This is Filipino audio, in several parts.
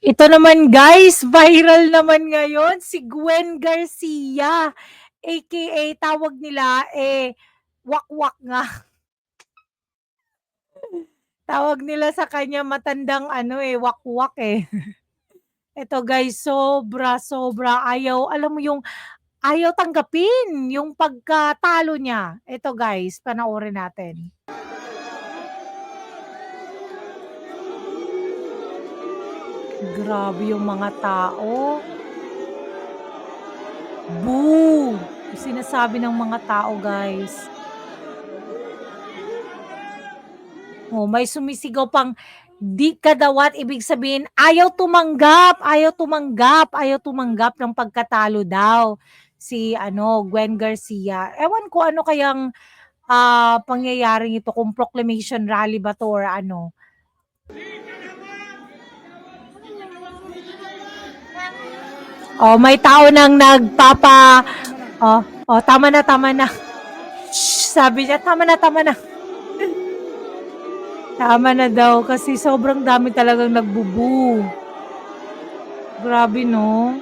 Ito naman guys, viral naman ngayon si Gwen Garcia aka tawag nila eh wakwak nga. Tawag nila sa kanya matandang ano eh wakwak eh. Ito guys, sobra sobra ayaw alam mo yung ayaw tanggapin yung pagkatalo niya. Ito guys, panoorin natin. Grabe yung mga tao. Boo! Sinasabi ng mga tao, guys. Oh, may sumisigaw pang di kadawat ibig sabihin ayaw tumanggap, ayaw tumanggap, ayaw tumanggap ng pagkatalo daw si ano Gwen Garcia. Ewan ko ano kayang ah, pangyayaring ito kung proclamation rally ba to or ano. Oh, may tao nang nagpapa Oh, oh, tama na, tama na. Shh, sabi niya, tama na, tama na. Tama na daw kasi sobrang dami talagang nagbubu. Grabe no.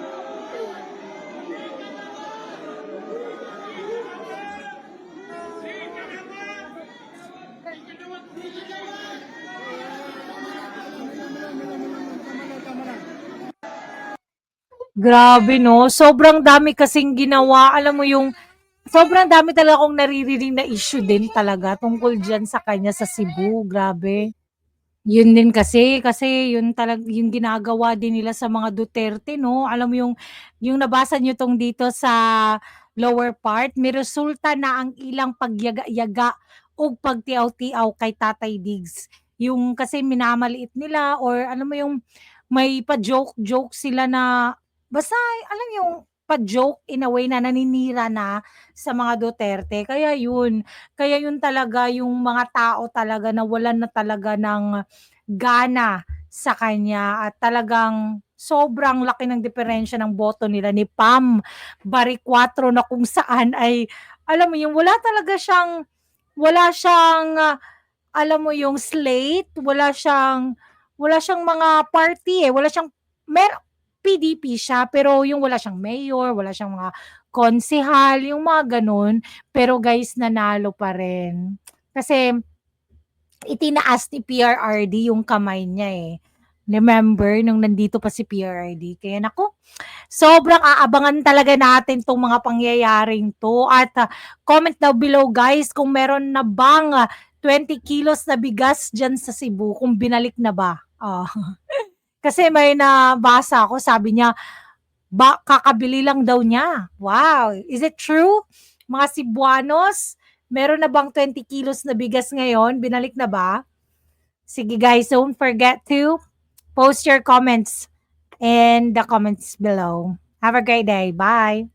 Grabe no. Sobrang dami kasing ginawa. Alam mo yung sobrang dami talaga akong naririnig na issue din talaga tungkol diyan sa kanya sa Cebu. Grabe. Yun din kasi, kasi yun talag yung ginagawa din nila sa mga Duterte 'no, alam mo yung yung nabasa niyo 'tong dito sa lower part, may resulta na ang ilang pagyaga-yaga ug pagtiaw-tiaw kay Tatay Diggs. Yung kasi minamaliit nila or alam mo yung may pa-joke-joke sila na basta alam yung pa-joke in a way na naninira na sa mga Duterte. Kaya yun, kaya yun talaga yung mga tao talaga nawalan na talaga ng gana sa kanya at talagang sobrang laki ng diferensya ng boto nila ni Pam Baricuatro na kung saan ay alam mo yung wala talaga siyang wala siyang ah, alam mo yung slate, wala siyang wala siyang mga party eh, wala siyang mer PDP siya pero yung wala siyang mayor, wala siyang mga konsehal, yung mga gano'n. Pero guys, nanalo pa rin. Kasi itinaas ni PRRD yung kamay niya eh. Remember, nung nandito pa si PRRD. Kaya naku, sobrang aabangan talaga natin tong mga pangyayaring to. At ah, comment down below guys kung meron na bang ah, 20 kilos na bigas dyan sa Cebu, kung binalik na ba. Ah. Kasi may nabasa ako, sabi niya, ba, kakabili lang daw niya. Wow, is it true? Mga Cebuanos, meron na bang 20 kilos na bigas ngayon? Binalik na ba? Sige guys, don't forget to post your comments in the comments below. Have a great day. Bye.